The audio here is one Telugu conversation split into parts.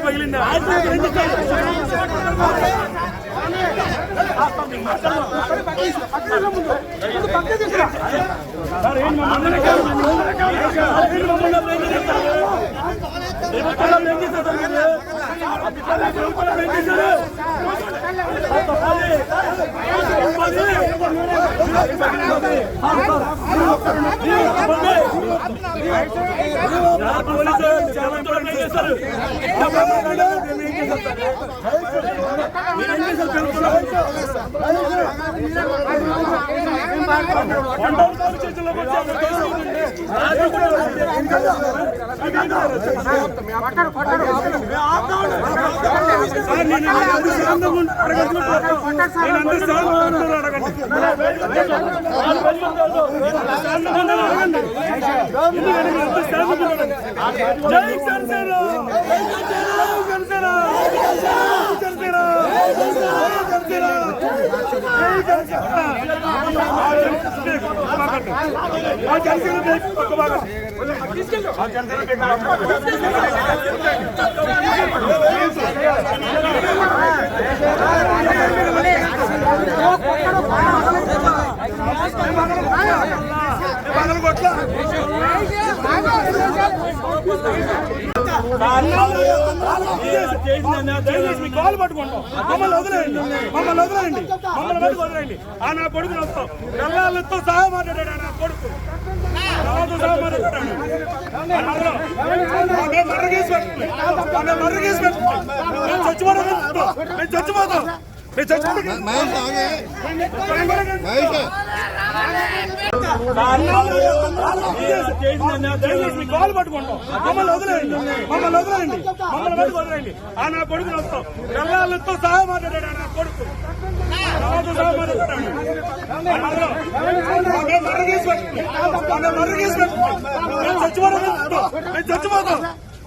పగిలిందా? చాలా జై జనసేన జై జనసేన తీసుకెళ్ళి కాలు పట్టుకుంటాం మమ్మల్ని వదిలేయండి మమ్మల్ని వదిలేయండి మమ్మల్ని బయటకు వదిలేయండి ఆ నా కొడుకుని వస్తాం పిల్లలతో సహా మాట్లాడాడు ఆ నా కొడుకు మర్రగేసి మర్రగేసి చచ్చిపోతాం మేము చచ్చిపోతాం కాలు పట్టుకుంటాం మమ్మల్ని వదిలేయండి మమ్మల్ని వదిలేయండి మమ్మల్ని బయటకు వదిలేయండి ఆ నా కొడుకుని వస్తాం పిల్లలతో సహా మాట్లాడాడు నా కొడుకు సహా మాట్లాడాడు మర్రగేసి పెట్టుకుంటాం. చచ్చిపోతాం మేము చచ్చిపోతాం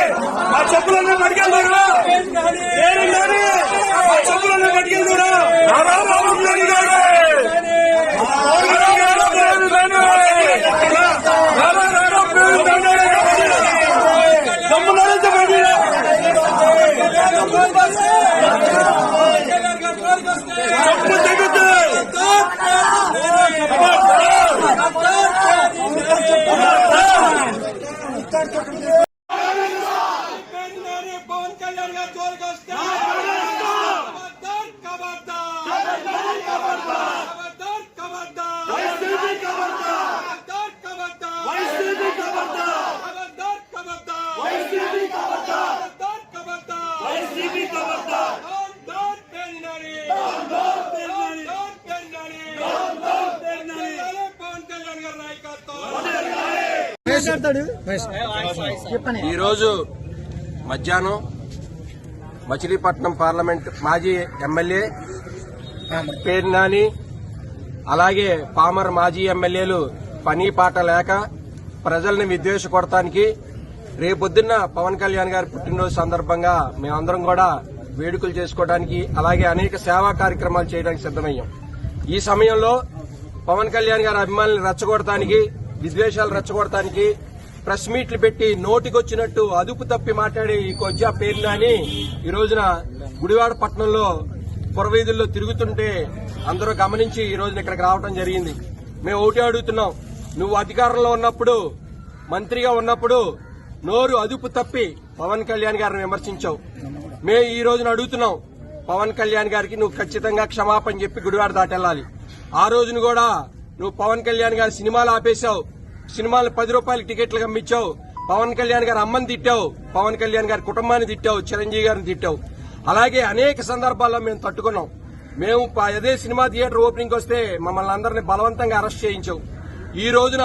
జై జనసేన జై జనసేన पवन कल्याण का ज़ोर का खबरदार खबरदार। खबरदार खबरदार। खबरदार। ఈరోజు మధ్యాహ్నం మచిలీపట్నం పార్లమెంట్ మాజీ ఎమ్మెల్యే పేరు నాని అలాగే పామర్ మాజీ ఎమ్మెల్యేలు పని పాట లేక ప్రజల్ని విద్వేష కొడటానికి రేపొద్దున్న పవన్ కళ్యాణ్ గారి పుట్టినరోజు సందర్భంగా మేమందరం కూడా వేడుకలు చేసుకోవడానికి అలాగే అనేక సేవా కార్యక్రమాలు చేయడానికి సిద్దమయ్యాం ఈ సమయంలో పవన్ కళ్యాణ్ గారి అభిమానులు రెచ్చగొడటానికి విద్వేషాలు రెచ్చగొడటానికి ప్రెస్ మీట్లు పెట్టి నోటికొచ్చినట్టు అదుపు తప్పి మాట్లాడే ఈ కొజ్జా పేరు నాని ఈ రోజున గుడివాడ పట్టణంలో పురవీధుల్లో తిరుగుతుంటే అందరూ గమనించి ఈ రోజున ఇక్కడికి రావడం జరిగింది. మేము ఒకటే అడుగుతున్నాం. నువ్వు అధికారంలో ఉన్నప్పుడు మంత్రిగా ఉన్నప్పుడు నోరు అదుపు తప్పి పవన్ కళ్యాణ్ గారిని విమర్శించావు. మేము ఈ రోజున అడుగుతున్నాం పవన్ కళ్యాణ్ గారికి నువ్వు ఖచ్చితంగా క్షమాపణ చెప్పి గుడివాడ దాటెళ్ళాలి. ఆ రోజున కూడా నువ్వు పవన్ కళ్యాణ్ గారి సినిమాలు ఆపేశావు. సినిమాలు పది రూపాయలు టికెట్లు అమ్మించావు. పవన్ కళ్యాణ్ గారి అమ్మని తిట్టావు. పవన్ కళ్యాణ్ గారి కుటుంబాన్ని తిట్టావు. చిరంజీవి గారిని తిట్టావు. అలాగే అనేక సందర్భాల్లో మేము తట్టుకున్నాం. మేము అదే సినిమా థియేటర్ ఓపెనింగ్ వస్తే మమ్మల్ని అందరినీ బలవంతంగా అరెస్ట్ చేయించావు. ఈ రోజున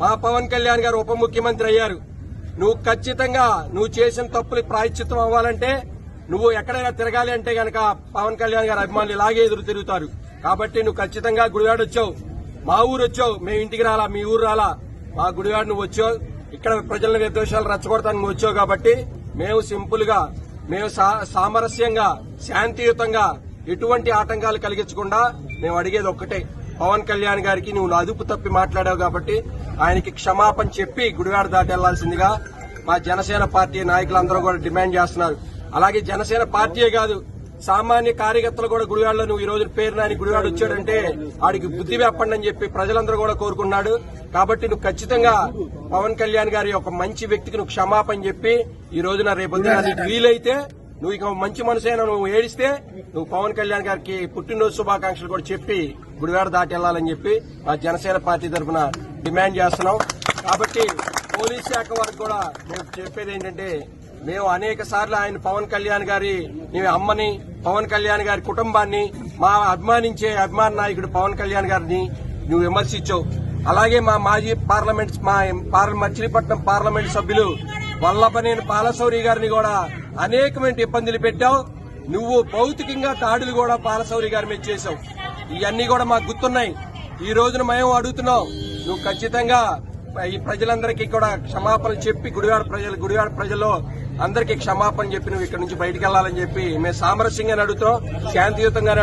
మా పవన్ కళ్యాణ్ గారు ఉప ముఖ్యమంత్రి అయ్యారు. నువ్వు ఖచ్చితంగా నువ్వు చేసిన తప్పులు ప్రాయశ్చిత్తం అవ్వాలంటే నువ్వు ఎక్కడైనా తిరగాలి అంటే గనక పవన్ కళ్యాణ్ గారి అభిమానులు ఇలాగే ఎదురు తిరుగుతారు. కాబట్టి నువ్వు ఖచ్చితంగా గుడివాడొచ్చావు. మా ఊరు వచ్చావు మేము ఇంటికి రాలా మీ ఊరు రాలా. మా గుడివాడు నువ్వు వచ్చావు. ఇక్కడ ప్రజల నిర్దోషాలు రచ్చగొడతానికి నువ్వు వచ్చావు కాబట్టి మేము సింపుల్గా మేము సా- సామరస్యంగా శాంతియుతంగా ఎటువంటి ఆటంకాలు కలిగించకుండా మేము అడిగేది ఒక్కటే. పవన్ కళ్యాణ్ గారికి నువ్వు అదుపు తప్పి మాట్లాడావు కాబట్టి ఆయనకి క్షమాపణ చెప్పి గుడివాడ దాటి వెళ్ళాల్సిందిగా మా జనసేన పార్టీ నాయకులందరూ కూడా డిమాండ్ చేస్తున్నారు. అలాగే జనసేన పార్టీయే కాదు సామాన్య కార్యకర్తలు కూడా గుడివాడలో నువ్వు ఈ రోజు పేరు నాని గుడివాడ వచ్చాడంటే వాడికి బుద్ధి వెప్పండి అని చెప్పి ప్రజలందరూ కూడా కోరుకున్నాడు. కాబట్టి నువ్వు ఖచ్చితంగా పవన్ కళ్యాణ్ గారి ఒక మంచి వ్యక్తికి నువ్వు క్షమాపణ చెప్పి ఈ రోజున రేపు నీకు వీలైతే నువ్వు ఇక మంచి మనసైనా నువ్వు ఏడిస్తే నువ్వు పవన్ కళ్యాణ్ గారికి పుట్టినరోజు శుభాకాంక్షలు కూడా చెప్పి గుడివాడ దాటి వెళ్ళాలని చెప్పి మా జనసేన పార్టీ తరఫున డిమాండ్ చేస్తున్నాం. కాబట్టి పోలీస్ శాఖ వారికి కూడా మేము చెప్పేది ఏంటంటే మేము అనేక సార్లు ఆయన పవన్ కళ్యాణ్ గారి అమ్మని పవన్ కళ్యాణ్ గారి కుటుంబాన్ని మా అభిమానించే అభిమాన నాయకుడు పవన్ కళ్యాణ్ గారిని నువ్వు విమర్శించావు. అలాగే మా మాజీ పార్లమెంట్ మా మచిలీపట్నం పార్లమెంట్ సభ్యులు వల్లభనేని పాలశౌరి గారిని కూడా అనేకమైన ఇబ్బందులు పెట్టావు. నువ్వు భౌతికంగా దాడులు కూడా పాలశౌరి గారి మీద చేశావు. ఇవన్నీ కూడా మాకు గుర్తున్నాయి. ఈ రోజున మేము అడుగుతున్నావు నువ్వు ఖచ్చితంగా ఈ ప్రజలందరికీ కూడా క్షమాపణ చెప్పి గుడివాడ ప్రజలు గుడివాడ ప్రజల్లో అందరికీ క్షమాపణ చెప్పి నువ్వు ఇక్కడ నుంచి బయటకెళ్ళాలని చెప్పి మేము సామరస్యంగా నడుతూ శాంతియుతంగా